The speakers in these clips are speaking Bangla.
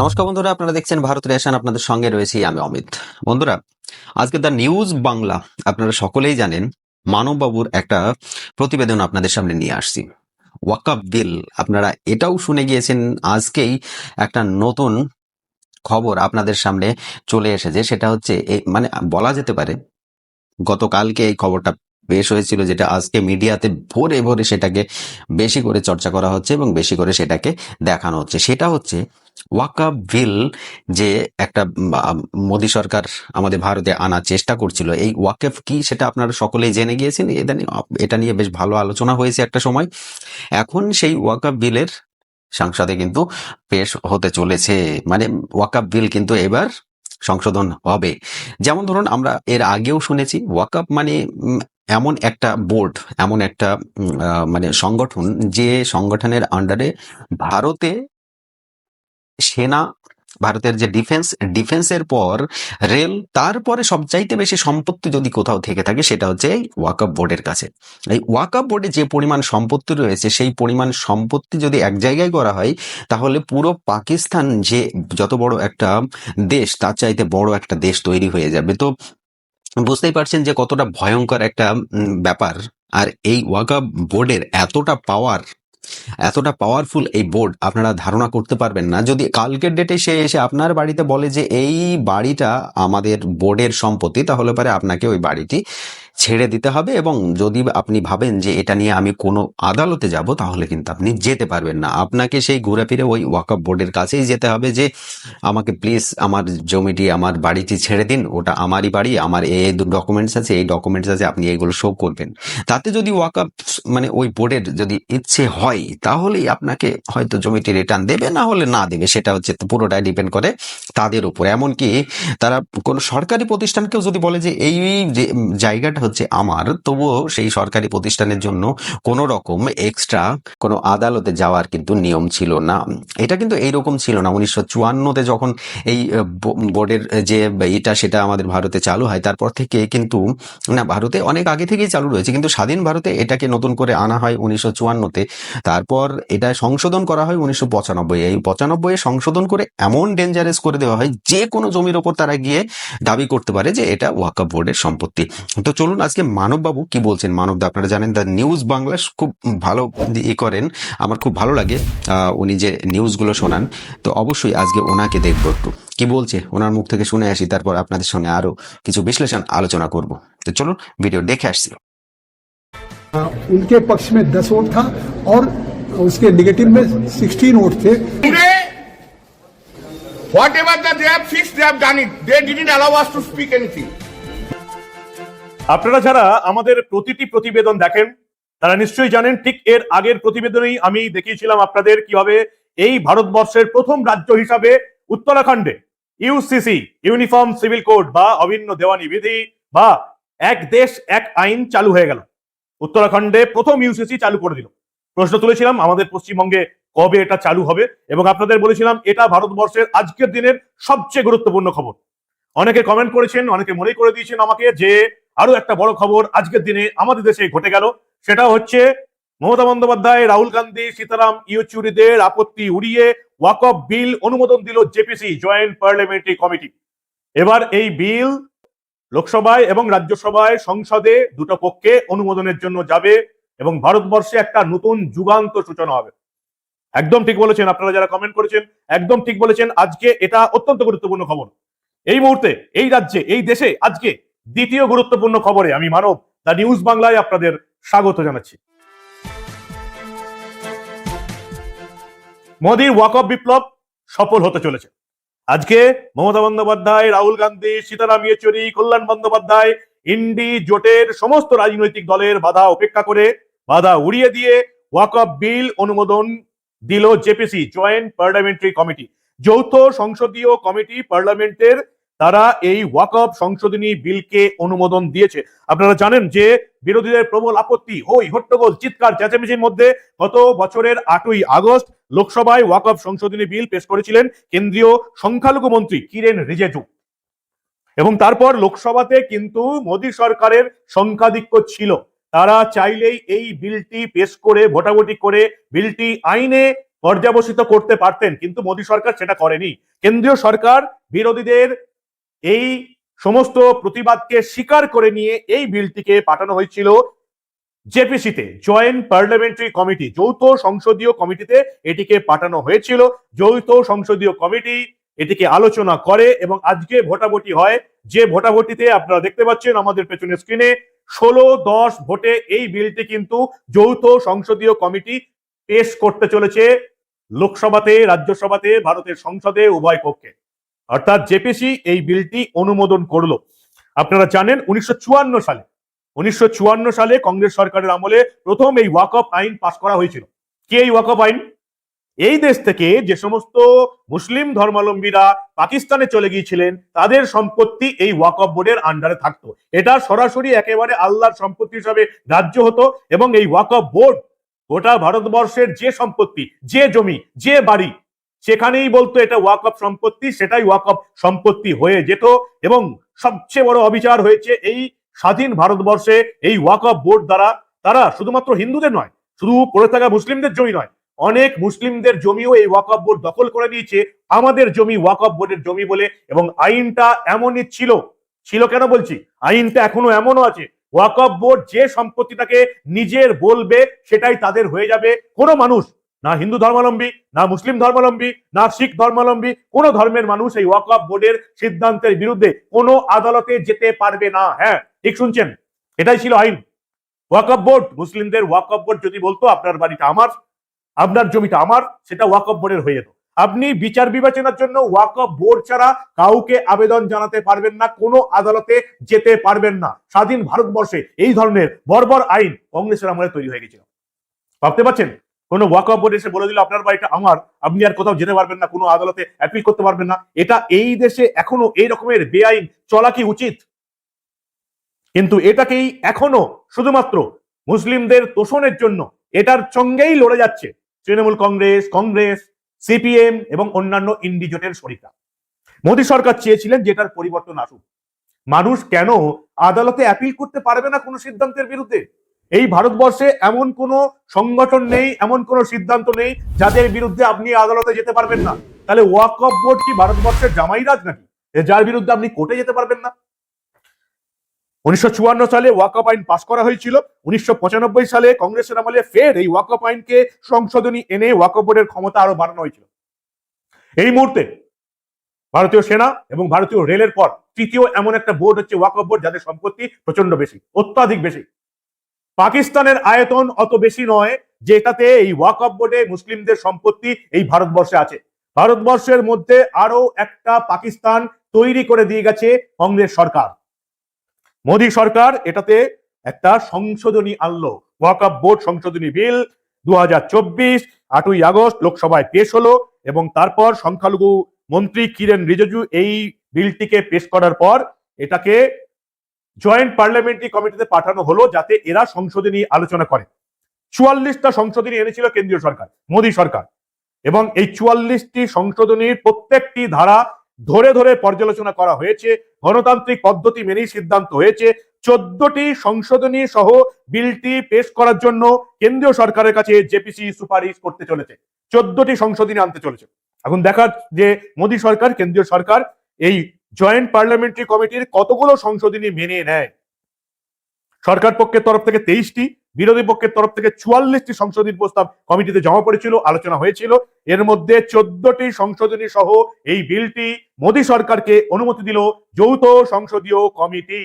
নমস্কার বন্ধুরা, আপনারা দেখছেন ভারত রেশন, আপনাদের সঙ্গে রয়েছি আমি অমিত। বন্ধুরা, আজকে দ্য নিউজ বাংলা, আপনারা সকলেই জানেন, মানববাবুর একটা প্রতিবেদন আপনাদের সামনে নিয়ে আসছি। ওয়াকাপ বিল, আপনারা এটাও শুনে গিয়েছেন, আজকেই একটা নতুন খবর আপনাদের সামনে চলে এসেছে, সেটা হচ্ছে মানে বলা যেতে পারে, গতকালকে এই খবরটা পেশ হয়েছিল, যেটা আজকে মিডিয়াতে ভোরে ভোরে সেটাকে বেশি করে চর্চা করা হচ্ছে এবং বেশি করে সেটাকে দেখানো হচ্ছে। সেটা হচ্ছে ওয়াকাব বিল যে একটা মোদী সরকার আমাদের ভারতে আনার চেষ্টা করছিল, এই ওয়াকেফ কি সেটা আপনারা সকলেই জেনে গিয়েছেন, এটা নিয়ে এটা নিয়ে বেশ ভালো আলোচনা হয়েছে একটা সময়। এখন সেই ওয়াকাব বিলের সংসদে কিন্তু পেশ হতে চলেছে মানে ওয়াকাব বিল কিন্তু এবার সংশোধন হবে। যেমন ধরুন, আমরা এর আগেও শুনেছি ওয়াকাপ মানে এমন একটা বোর্ড, এমন একটা মানে সংগঠন যে সংগঠনের আন্ডারে ভারতে সেনা, ভারতের যে ডিফেন্স ডিফেন্সের পর রেল তারপরে সবচাইতে বেশি সম্পত্তি যদি কোথাও থেকে থাকে সেটা হচ্ছে এই ওয়াকআপ বোর্ডের কাছে। এই ওয়াকআপ বোর্ডে যে পরিমাণ সম্পত্তি রয়েছে, সেই পরিমাণ সম্পত্তি যদি এক জায়গায় করা হয়, তাহলে পুরো পাকিস্তান যে যত বড় একটা দেশ, তার চাইতে বড় একটা দেশ তৈরি হয়ে যাবে। তো বুঝতেই পারছেন যে কতটা ভয়ঙ্কর একটা ব্যাপার। আর এই ওয়াকআপ বোর্ডের এতটা পাওয়ার এতটা পাওয়ারফুল এই বোর্ড আপনারা ধারণা করতে পারবেন না। যদি কালকের ডেটে সে এসে আপনার বাড়িতে বলে যে, এই বাড়িটা আমাদের বোর্ডের সম্পত্তি, তাহলে পরে আপনাকে ওই বাড়িটি ছেড়ে দিতে হবে এবং যদি আপনি ভাবেন যে এটা নিয়ে আমি কোনো আদালতে যাব, তাহলে কিন্তু আপনি যেতে পারবেন না। আপনাকে সেই ঘুরে ফিরে ওই ওয়াকআপ বোর্ডের কাছেই যেতে হবে যে আমাকে প্লিজ আমার জমিটি, আমার বাড়িটি ছেড়ে দিন, ওটা আমারই বাড়ি, আমার এই ডকুমেন্টস আছে, এই ডকুমেন্টস আছে, আপনি এইগুলো শো করবেন। তাতে যদি ওয়াকআপ মানে ওই বোর্ডের যদি ইচ্ছে হয়, তাহলেই আপনাকে হয়তো জমিটি রিটার্ন দেবে, না হলে না দেবে, সেটা হচ্ছে পুরোটাই ডিপেন্ড করে তাদের উপর। এমনকি তারা কোনো সরকারি প্রতিষ্ঠানকেও যদি বলে যে এই যে জায়গাটা হচ্ছে আমার, তবুও সেই সরকারি প্রতিষ্ঠানের জন্য কোনো রকম এক্সট্রা কোনো আদালতে যাওয়ার কিন্তু নিয়ম ছিল না। এটা কিন্তু এইরকম ছিল না। উনিশশো চুয়ান্নতে যখন এই বোর্ডের যে এটা সেটা আমাদের ভারতে চালু হয়, তারপর থেকে কিন্তু, না, ভারতে অনেক আগে থেকেই চালু রয়েছে, কিন্তু স্বাধীন ভারতে এটাকে নতুন করে আনা হয় উনিশশো চুয়ান্নতে। তারপর এটা সংশোধন করা হয় উনিশশো পঁচানব্বই এই পঁচানব্বই সংশোধন করে এমন ডেঞ্জারাস করে দেওয়া হয়, যে কোনো জমির ওপর তারা গিয়ে দাবি করতে পারে যে এটা ওয়াকা বোর্ডের সম্পত্তি। তো চলুন আজকে মানববাবু কি বলছেন মানবদা আপনারা জানেন দ্য নিউজ বাংলা খুব ভালো ই করেন আমার খুব ভালো লাগে আহ, উনি যে নিউজগুলো শোনান তো অবশ্যই আজকে ওনাকে দেখবো একটু কি বলছে ওনার মুখ থেকে শুনে আসি তারপর আপনাদের সঙ্গে আরো কিছু বিশ্লেষণ আলোচনা করব তো চলুন ভিডিও দেখে আসছি आ, उनके पक्ष में 10 वोट था और उसके निगेटिव में 16 वोट थे Today, whatever that they have fixed, they have done it. They didn't allow us to speak anything. আপনারা যারা আমাদের প্রতিটি প্রতিবেদন দেখেন, তারা নিশ্চয়ই জানেন ঠিক এর আগের প্রতিবেদনেই আমি দেখিয়েছিলাম আপনাদের কীভাবে এই ভারতবর্ষের প্রথম রাজ্য হিসাবে উত্তরাখণ্ডে ইউসিসি ইউনিফর্ম সিভিল কোড বা অভিন্ন দেওয়ানি বিধি বা এক দেশ, এক আইন চালু হয়ে গেল। উত্তরাখণ্ডে প্রথম ইউসিসি চালু করে দিল। প্রশ্ন তুলেছিলাম, আমাদের পশ্চিমবঙ্গে কবে এটা চালু হবে? এবং আপনাদের বলেছিলাম, এটা ভারতবর্ষের আজকের দিনের সবচেয়ে গুরুত্বপূর্ণ খবর। অনেকে কমেন্ট করেছেন, অনেকে মনে করে দিয়েছেন আমাকে যে আরও একটা বড় খবর আজকের দিনে আমাদের দেশে ঘটে গেল। সেটা হচ্ছে মমতা বন্দ্যোপাধ্যায়, রাহুল গান্ধী, সীতারাম, ইয়েচুরিদের আপত্তি উড়িয়ে ওয়াকফ বিল অনুমোদন দিল জেপিসি, জয়েন্ট পার্লামেন্টারি কমিটি। এবার এই বিল লোকসভায় এবং রাজ্যসভায় সংসদে দুটো পক্ষে অনুমোদনের জন্য যাবে এবং ভারতবর্ষে একটা নতুন যুগান্ত সূচনা হবে। একদম ঠিক বলেছেন আপনারা যারা কমেন্ট করেছেন, একদম ঠিক বলেছেন, আজকে এটা অত্যন্ত গুরুত্বপূর্ণ খবর। এই মুহূর্তে, এই রাজ্যে, এই দেশে আজকে দ্বিতীয় গুরুত্বপূর্ণ খবরে আমি মানব, দ্য নিউজ বাংলায় আপনাদের স্বাগত জানাচ্ছি। মোদীর ওয়াকফ বিপ্লব সফল হতে চলেছে। আজকে মমতা বন্দ্যোপাধ্যায়, রাহুল গান্ধী, সীতারাম ইয়েচুরি, কল্যাণ বন্দ্যোপাধ্যায়, ইন্ডি, জোটের সমস্ত রাজনৈতিক দলের বাধা উপেক্ষা করে বাধা উড়িয়ে দিয়ে ওয়াকফ বিল অনুমোদন দিল জেপিসি, জয়েন্ট পার্লামেন্টারি কমিটি। যৌথ সংসদীয় কমিটি পার্লামেন্টের তারা এই ওয়াকফ সংশোধনী বিলকে অনুমোদন দিয়েছে। আপনারা জানেন যে বিরোধীদের প্রবল আপত্তি, হই, হট্টগোল, চিৎকার, চেঁচামেচির মধ্যে গত বছরের আটই আগস্ট লোকসভায় ওয়াকফ সংশোধনী বিল পেশ করেছিলেন কেন্দ্রীয় সংখ্যালঘু মন্ত্রী কিরেন রিজেজু। এবং তারপর লোকসভাতে কিন্তু মোদী সরকারের সংখ্যাধিক্য ছিল। তারা চাইলেই এই বিলটি পেশ করে, ভোটাভুটি করে বিলটি আইনে পর্যাবসিত করতে পারতেন, কিন্তু মোদী সরকার সেটা করেনি। কেন্দ্রীয় সরকার বিরোধীদের এই সমস্ত প্রতিবাদকে স্বীকার করে নিয়ে এই বিলটিকে পাঠানো হয়েছিল জেপিসিতে জয়েন্ট পার্লামেন্টারি কমিটি যৌথ সংসদীয় কমিটিতে এটিকে পাঠানো হয়েছিল। যৌথ সংসদীয় কমিটি এটিকে আলোচনা করে এবং আজকে ভোটাভুটি হয়। যে ভোটাভুটিতে আপনারা দেখতে পাচ্ছেন আমাদের পেছনে স্ক্রিনে ষোলো দশ ভোটে এই বিলটি কিন্তু যৌথ সংসদীয় কমিটি পেশ করতে চলেছে। লোকসভাতে, রাজ্যসভাতে, ভারতের সংসদে, উভয় পক্ষে। অর্থাৎ জেপিসি এই বিলটি অনুমোদন করল। আপনারা জানেন উনিশশো সালে উনিশশো সালে কংগ্রেস সরকারের আমলে প্রথম এই ওয়াকফ আইন পাশ করা হয়েছিল। কি এই ওয়াকফ আইন? এই দেশ থেকে যে সমস্ত মুসলিম ধর্মাবলম্বীরা পাকিস্তানে চলে গিয়েছিলেন, তাদের সম্পত্তি এই ওয়াকফ বোর্ডের আন্ডারে থাকতো। এটা সরাসরি একেবারে আল্লাহর সম্পত্তি হিসাবে রাজ্য হতো এবং এই ওয়াকফ বোর্ড গোটা ভারতবর্ষের যে সম্পত্তি, যে জমি, যে বাড়ি সেখানেই বলতো এটা ওয়াকফ সম্পত্তি, সেটাই ওয়াকফ সম্পত্তি হয়ে যেত। এবং সবচেয়ে বড় অবিচার হয়েছে এই স্বাধীন ভারতবর্ষে এই ওয়াকফ বোর্ড দ্বারা তারা শুধুমাত্র হিন্দুদের নয়, শুধু পড়ে থাকা মুসলিমদের জমি নয়, অনেক মুসলিমদের জমিও এই ওয়াকফ বোর্ড দখল করে নিয়েছে। আমাদের জমি ওয়াকফ বোর্ডের জমি বলে এবং আইনটা এমনই ছিল। ছিল কেন বলছি? আইনটা এখনও এমনও আছে। ওয়াকফ বোর্ড যে সম্পত্তিটাকে নিজের বলবে, সেটাই তাদের হয়ে যাবে। কোনো মানুষ না হিন্দু ধর্মাবলম্বী, না মুসলিম ধর্মাবলম্বী, না শিখ ধর্মাবলম্বী, কোন ধর্মের মানুষ এই ওয়াকফ বোর্ডের সিদ্ধান্তের বিরুদ্ধে কোনো আদালতে যেতে পারবে না। হ্যাঁ ঠিক শুনছেন? এটাই ছিল আইন। ওয়াকফ বোর্ড, মুসলিমদের ওয়াকফ বোর্ড যদি বলতো, আপনার বাড়িটা আমার, আপনার জমিটা আমার, সেটা ওয়াকফ বোর্ডের হয়ে যেত। আপনি বিচার বিবেচনার জন্য ওয়াকফ বোর্ড ছাড়া কাউকে আবেদন জানাতে পারবেন না, কোনো আদালতে যেতে পারবেন না। স্বাধীন ভারতবর্ষে এই ধরনের বর্বর আইন কংগ্রেসের আমলে তৈরি হয়ে গেছিল। ভাবতে পারছেন? কোনো ওয়াকফ বোর্ড এসে বলে দিল, আপনার বাড়িটা আমার, আপনি আর কোথাও যেতে পারবেন না, কোনো আদালতে অ্যাপিল করতে পারবেন না। এটা এই দেশে এখনও এই রকমের বেআইন চলা কি উচিত? কিন্তু এটাকেই এখনও শুধুমাত্র মুসলিমদের তোষণের জন্য এটার সঙ্গেই লড়ে যাচ্ছে তৃণমূল কংগ্রেস কংগ্রেস, সিপিএম এবং অন্যান্য ইন্ডিজোটের শরিকরা। মোদী সরকার চেয়েছিলেন যে এটার পরিবর্তন আসুক। মানুষ কেন আদালতে অ্যাপিল করতে পারবে না কোনো সিদ্ধান্তের বিরুদ্ধে? এই ভারতবর্ষে এমন কোন সংগঠন নেই, এমন কোন সিদ্ধান্ত নেই যাদের বিরুদ্ধে আপনি আদালতে যেতে পারবেন না। তাহলে ওয়াকফ বোর্ড কি ভারতবর্ষের জামাইরাজ নাকি? যার বিরুদ্ধে আপনি কোর্টে যেতে পারবেন না। উনিশশো চুয়ান্ন সালে ওয়াকফ আইন পাশ করা হয়েছিল। উনিশশো পঁচানব্বই সালে কংগ্রেসের আমলে ফের এই ওয়াকফ আইনকে সংশোধনী এনে ওয়াকফ বোর্ডের ক্ষমতা আরও বাড়ানো হয়েছিল। এই মুহূর্তে ভারতীয় সেনা এবং ভারতীয় রেলের পর তৃতীয় এমন একটা বোর্ড হচ্ছে ওয়াকফ বোর্ড, যাদের সম্পত্তি প্রচণ্ড বেশি, অত্যাধিক বেশি। পাকিস্তানের আয়তন অত বেশি নয়, যেটাতে এই ওয়াক অফ বোর্ডে মুসলিমদের সম্পত্তি এই ভারতবর্ষে আছে। ভারতবর্ষের মধ্যে আরও একটা পাকিস্তান তৈরি করে দিয়ে গেছে কংগ্রেস সরকার। মোদী সরকার এটাতে একটা সংশোধনী আনলো অফ বোর্ড সংশোধনী বিল দু হাজার চব্বিশ, আটই আগস্ট লোকসভায় পেশ হলো এবং তারপর সংখ্যালঘু মন্ত্রী কিরেন রিজিজু এই বিলটিকে পেশ করার পর এটাকে জয়েন্ট পার্লামেন্টারি কমিটিতে পাঠানো হলো যাতে এরা সংশোধনী আলোচনা করে। চুয়াল্লিশটা সংশোধনী এনেছিল কেন্দ্রীয় সরকার, মোদী সরকার। এবং এই চুয়াল্লিশটি সংশোধনীর প্রত্যেকটি ধারা ধরে ধরে পর্যালোচনা করা হয়েছে, গণতান্ত্রিক পদ্ধতি মেনেই সিদ্ধান্ত হয়েছে। চোদ্দটি সংশোধনী সহ বিলটি পেশ করার জন্য কেন্দ্রীয় সরকারের কাছে জেপিসি সুপারিশ করতে চলেছে। চোদ্দটি সংশোধনী আনতে চলেছে। এখন দেখার যে মোদী সরকার, কেন্দ্রীয় সরকার এই জয়েন্ট পার্লামেন্টারি কমিটির কতগুলো সংশোধনী মেনে নেয় সরকার পক্ষের তরফ থেকে তেইশটি বিরোধী পক্ষের তরফ থেকে চুয়াল্লিশটি সংশোধনী প্রস্তাব কমিটিতে জমা পড়েছিল আলোচনা হয়েছিল এর মধ্যে চোদ্দটি সংশোধনী সহ এই বিলটি মোদী সরকারকে অনুমতি দিল যৌথ সংসদীয় কমিটি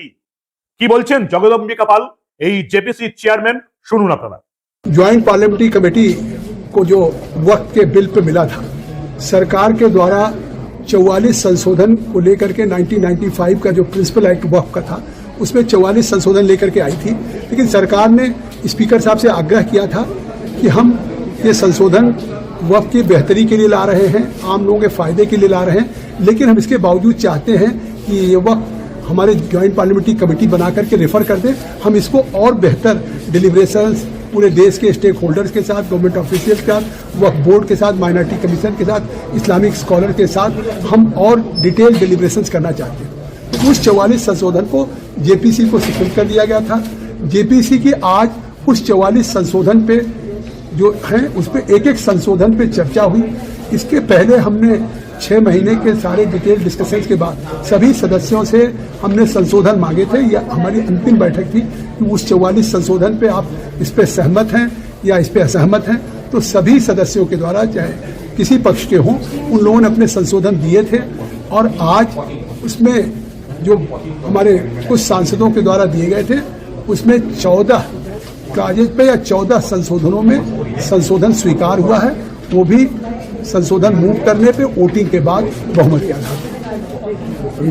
কি বলছেন জগদম্বিকা পাল এই জেপিসি চেয়ারম্যান শুনুন আপনারা ज्वाइंट पार्लियामेंट्री कमेटी को जो वक्त के बिल पे मिला था सरकार के द्वारा 44 संशोधन को लेकर के 1995 का जो प्रिंसिपल एक्ट वक्फ का था, उसमें 44 संशोधन लेकर के आई थी। लेकिन सरकार ने स्पीकर साहब से आग्रह किया था कि हम ये संशोधन वक्फ की बेहतरी के लिए ला रहे हैं, आम लोगों के फ़ायदे के लिए ला रहे हैं, लेकिन हम इसके बावजूद चाहते हैं कि ये वक्त हमारे ज्वाइंट पार्लियामेंट्री कमेटी बना करके रेफर कर दें, हम इसको और बेहतर डिलीब्रेशंस पूरे देश के स्टेक होल्डर्स के साथ गवर्नमेंट ऑफिशियल्स के साथ वक्फ बोर्ड के साथ माइनॉरिटी कमीशन के साथ इस्लामिक स्कॉलर के साथ हम और डिटेल डिलीब्रेशंस करना चाहते हैं। तो उस चौवालीस संशोधन को जेपीसी को सस्पेंड कर दिया गया था। जेपीसी की आज उस चौवालीस संशोधन पे जो है, उस पर एक एक संशोधन पे चर्चा हुई। इसके पहले हमने छह महीने के सारे डिटेल डिस्कशन के बाद सभी सदस्यों से हमने संशोधन मांगे थे। यह हमारी अंतिम बैठक थी कि उस चौवालीस संशोधन पे आप इस पे सहमत हैं या इस पे असहमत हैं। तो सभी सदस्यों के द्वारा, चाहे किसी पक्ष के हों, उन लोगों ने अपने संशोधन दिए थे। और आज उसमें जो हमारे कुछ सांसदों के द्वारा दिए गए थे, उसमें चौदह कागज़ पे या चौदह संशोधनों में संशोधन स्वीकार हुआ है। वो भी संशोधन मूव करने पे वोटिंग के बाद बहुमत के आधार पर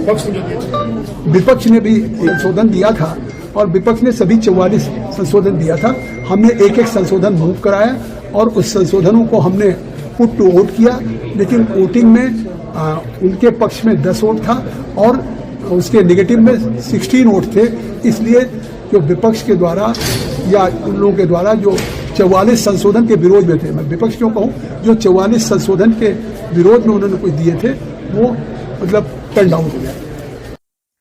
विपक्ष ने भी संशोधन दिया था और विपक्ष ने सभी चौवालीस संशोधन दिया था। हमने एक एक संशोधन मूव कराया और उस संशोधनों को हमने पुट टू वोट किया लेकिन वोटिंग में आ, उनके पक्ष में दस वोट था और उसके निगेटिव में 16 वोट थे। इसलिए जो विपक्ष के द्वारा या उन लोगों के द्वारा जो चौवालीस संशोधन के विरोध में थे मैं विपक्ष क्यों कहूँ जो चौवालीस संशोधन के विरोध में उन्होंने कुछ दिए थे वो मतलब टर्न डाउन हो गया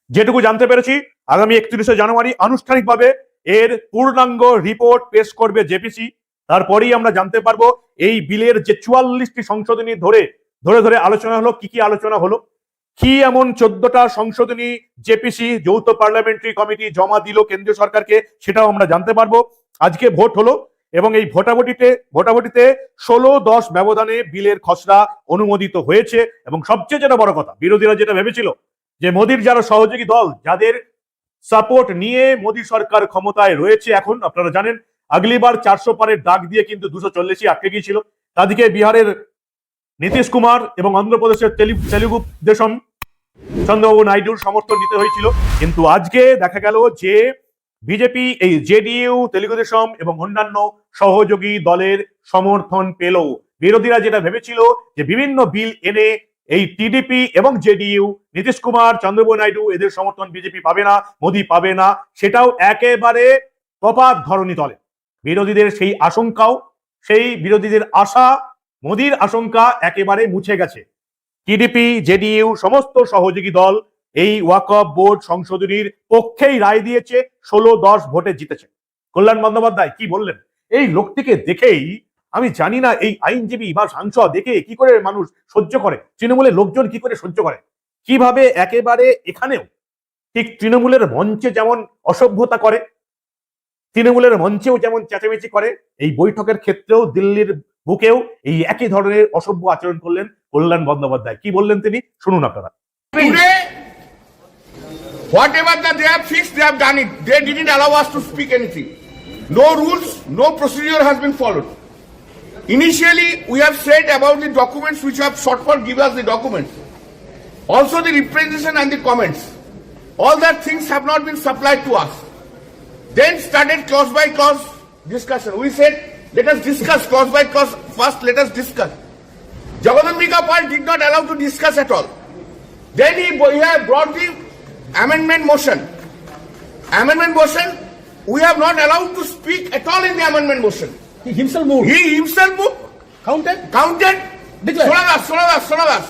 যেটুকু জানতে পেরেছি আগামী একত্রিশে জানুয়ারি আনুষ্ঠানিকভাবে এর পূর্ণাঙ্গ রিপোর্ট পেশ করবে জেপিসি তারপরেই আমরা জানতে পারবো এই বিলের যে চুয়াল্লিশটি সংশোধনী ধরে ধরে ধরে আলোচনা হলো কি কি আলোচনা হলো কি এমন চোদ্দটা সংশোধনী জেপিসি, যৌথ পার্লামেন্টারি কমিটি জমা দিল কেন্দ্রীয় সরকারকে, সেটাও আমরা জানতে পারব। আজকে ভোট হলো এবং এই ভোটাভুটিতে ভোটাভুটিতে ষোলো দশ ব্যবধানে বিলের খসড়া অনুমোদিত হয়েছে। এবং সবচেয়ে যেটা বড় কথা, বিরোধীরা যেটা ভেবেছিল, যে মোদির যারা সহযোগী দল, যাদের সাপোর্ট নিয়ে মোদী সরকার ক্ষমতায় রয়েছে এখন, আপনারা জানেন আগলিবার চারশো পারের ডাক দিয়ে কিন্তু দুশো চল্লিশই আটকে গিয়েছিল। তাদিকে বিহারের নীতিশ কুমার এবং অন্ধ্রপ্রদেশের তেলু- তেলুগু দেশম চন্দ্রবাবু নাইডুর সমর্থন নিতে হয়েছিল। কিন্তু আজকে দেখা গেল যে বিজেপি, এই জেডিইউ, তেলুগু দেশম এবং অন্যান্য সহযোগী দলের সমর্থন পেল। বিরোধীরা যেটা ভেবেছিল যে বিভিন্ন বিল এনে এই টিডিপি এবং জেডিইউ, নীতিশ কুমার, চন্দ্রবাবু নাইডু এদের সমর্থন বিজেপি পাবে না, মোদি পাবে না, সেটাও একেবারে কপাত ধরণী তলে বিরোধীদের সেই আশঙ্কাও, সেই বিরোধীদের আশা মোদির আশঙ্কা একেবারে মুছে গেছে। টিডিপি জেডিইউ সমস্ত সহযোগী দল এই ওয়াকফ বোর্ড সংশোধনীর পক্ষেই রায় দিয়েছে, ষোলো দশ ভোটে জিতেছে। কল্যাণ বন্দ্যোপাধ্যায়, কি বললেন? এই লোকটিকে দেখেই আমি জানি না, এই আইনজীবী বা সাংসদ দেখে কি করে মানুষ সহ্য করে? তৃণমূলের লোকজন কি করে সহ্য করে? কীভাবে একেবারে এখানেও ঠিক তৃণমূলের মঞ্চে যেমন অসভ্যতা করে, তৃণমূলের মঞ্চেও যেমন চেঁচামেচি করে, এই বৈঠকের ক্ষেত্রেও দিল্লির বুকেও এই একই ধরনের অসভ্য আচরণ করলেন কল্যাণ বন্দ্যোপাধ্যায় কি বললেন তিনি শুনুন আপনারা whatever that they have fixed, they have done it. They didn't allow us to speak anything. No rules, no procedure has been followed. Initially, we have said about the documents which have sought for give us the documents. Also the representation and the comments. All that things have not been supplied to us. Then started clause by clause discussion. We said, let us discuss clause by clause. First, let us discuss. Jagadambika Pal did not allow to discuss at all. Then he, he have brought the amendment motion. Amendment motion, we have not allowed to speak at all in the amendment motion. He himself moved. He himself moved, Counted? counted, Declared. Sonavas, Sonavas, Sonavas.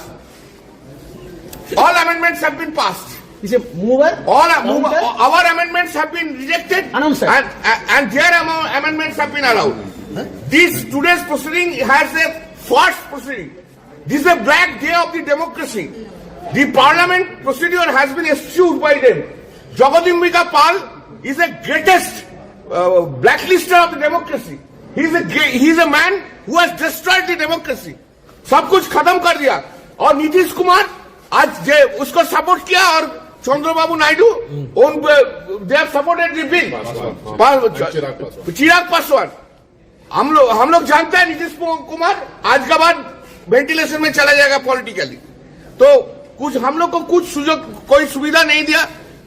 All amendments have been passed. He's a mover. All our, move- counter, our amendments have been rejected Announced. and, and their amendments have been allowed. This today's proceeding has a false proceeding. This is a black day of the democracy. The parliament procedure has been eschewed by them. Jagadimbika Pal is the greatest uh, blacklister of the democracy. He is a great, he is a man who has destroyed the democracy. सब कुछ खत्म कर दिया और नीतीश कुमार आज जे उसको सपोर्ट किया और चंद्रबाबू नायडू उन they have supported the bill Chirag Paswan हम लोग हम लोग जानते हैं नीतीश कुमार आज के बाद वेंटिलेशन में चला जाएगा पॉलिटिकली तो कुछ हम लोग को कुछ सुजोग कोई सुविधा नहीं दिया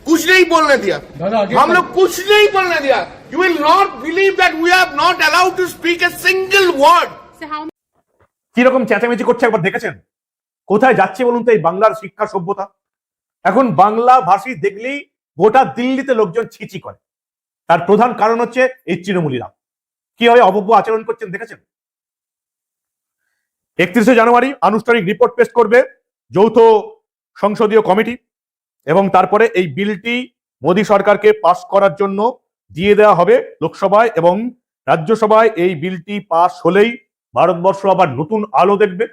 कुछ नहीं बोलने दिया दादा, आगे हम बढ़। लोग कुछ नहीं बोलने दिया you will not believe that we are not allowed to speak a single word So how কিরকম চেঁচামেচি করছে একবার দেখেছেন কোথায় যাচ্ছে বলুন তো এই বাংলার শিক্ষা সভ্যতা এখন বাংলা ভাষী দেখলেই গোটা দিল্লিতে লোকজন ছিচি করে তার প্রধান কারণ হচ্ছে এই তৃণমূলীরা কীভাবে অভব্য আচরণ করছেন দেখেছেন? একত্রিশে জানুয়ারি আনুষ্ঠানিক রিপোর্ট পেশ করবে যৌথ সংসদীয় কমিটি এবং তারপরে এই বিলটি মোদী সরকারকে পাশ করার জন্য দিয়ে দেওয়া হবে লোকসভায় এবং রাজ্যসভায় এই বিলটি পাস হলেই ভারতবর্ষ আবার নতুন আলো দেখবে।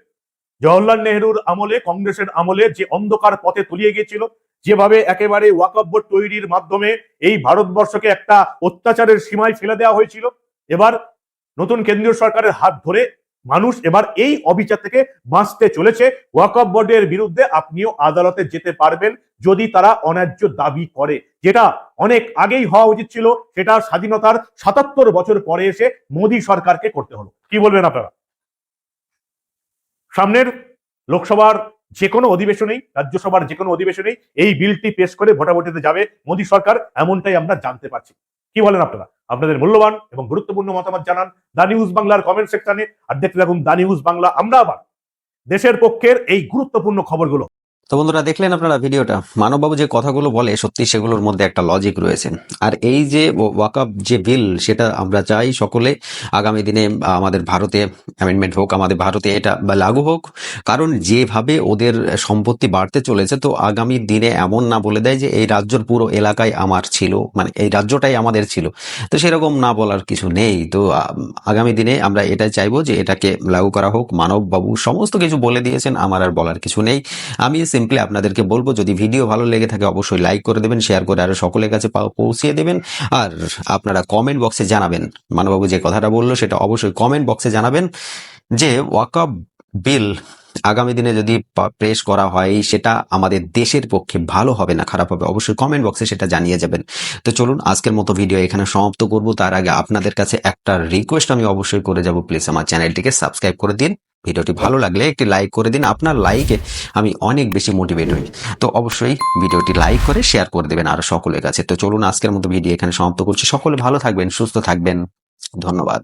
জওহরলাল নেহরুর আমলে, কংগ্রেসের আমলে যে অন্ধকার পথে তলিয়ে গিয়েছিল, যেভাবে একেবারে ওয়াকফ বোর্ড তৈরির মাধ্যমে এই ভারতবর্ষকে একটা অত্যাচারের সীমায় ফেলে দেওয়া হয়েছিল এবার নতুন কেন্দ্রীয় সরকারের হাত ধরে মানুষ এবার এই অবিচার থেকে বাঁচতে চলেছে। ওয়াকফ বোর্ডের বিরুদ্ধে আপনিও আদালতে যেতে পারবেন যদি তারা অন্যায্য দাবি করে। যেটা অনেক আগেই হওয়া উচিত ছিল, সেটা স্বাধীনতার সাতাত্তর বছর পরে এসে মোদী সরকারকে করতে হলো। কি বলবেন আপনারা? সামনের লোকসভার যে কোনো অধিবেশনেই, রাজ্যসভার যে কোনো অধিবেশনেই এই বিলটি পেশ করে ভোটাভুটিতে যাবে মোদী সরকার, এমনটাই আমরা জানতে পারছি। কি বলেন আপনারা? আপনাদের মূল্যবান এবং গুরুত্বপূর্ণ মতামত জানান দা নিউজ বাংলার কমেন্ট সেকশনে আর দেখতে থাকুন দা নিউজ বাংলা, আমরা আবার দেশের পক্ষের এই গুরুত্বপূর্ণ খবরগুলো। তো বন্ধুরা, দেখলেন আপনারা ভিডিওটা? মানববাবু যে কথাগুলো বলে, সত্যি সেগুলোর মধ্যে একটা লজিক রয়েছে। আর এই যে ওয়াকাপ যে বিল সেটা আমরা চাই সকলে আগামী দিনে আমাদের ভারতে অ্যামেন্ডমেন্ট হোক, আমাদের ভারতে এটা লাগু হোক। কারণ যেভাবে ওদের সম্পত্তি বাড়তে চলেছে, তো আগামী দিনে এমন না বলে দেয় যে এই রাজ্যর পুরো এলাকায় আমার ছিল মানে এই রাজ্যটাই আমাদের ছিল। তো সেরকম না বলার কিছু নেই। তো আগামী দিনে আমরা এটাই চাইব যে এটাকে লাগু করা হোক। মানববাবু সমস্ত কিছু বলে দিয়েছেন, আমার আর বলার কিছু নেই। আমি সিম্পলি আপনাদেরকে বলব, যদি ভিডিও ভালো লেগে থাকে অবশ্যই লাইক করে দেবেন, শেয়ার করে আরও সকলের কাছে পৌঁছিয়ে দেবেন। আর আপনারা কমেন্ট বক্সে জানাবেন। মানববাবু যে কথাটা বলল সেটা অবশ্যই কমেন্ট বক্সে জানাবেন যে ওয়াকাব বিল আগামী দিনে যদি প্রেস করা হয়, সেটা আমাদের দেশের পক্ষে ভালো হবে না, খারাপ হবে। অবশ্যই কমেন্ট বক্সে সেটা জানিয়ে যাবেন। তো চলুন, আজকের মতো ভিডিও এখানে সমাপ্ত করব। তার আগে আপনাদের কাছে একটা রিকোয়েস্ট আমি অবশ্যই করে যাব। প্লিজ আমার চ্যানেলটিকে সাবস্ক্রাইব করে দিন। ভিডিওটি ভালো লাগলে একটি লাইক করে দিন। আপনার লাইকে আমি অনেক বেশি মোটিভেট হই। তো অবশ্যই ভিডিওটি লাইক করে শেয়ার করে দেবেন আরও সকলের কাছে। তো চলুন আজকের মতো ভিডিও এখানে সমাপ্ত করছি। সকলে ভালো থাকবেন, সুস্থ থাকবেন। ধন্যবাদ।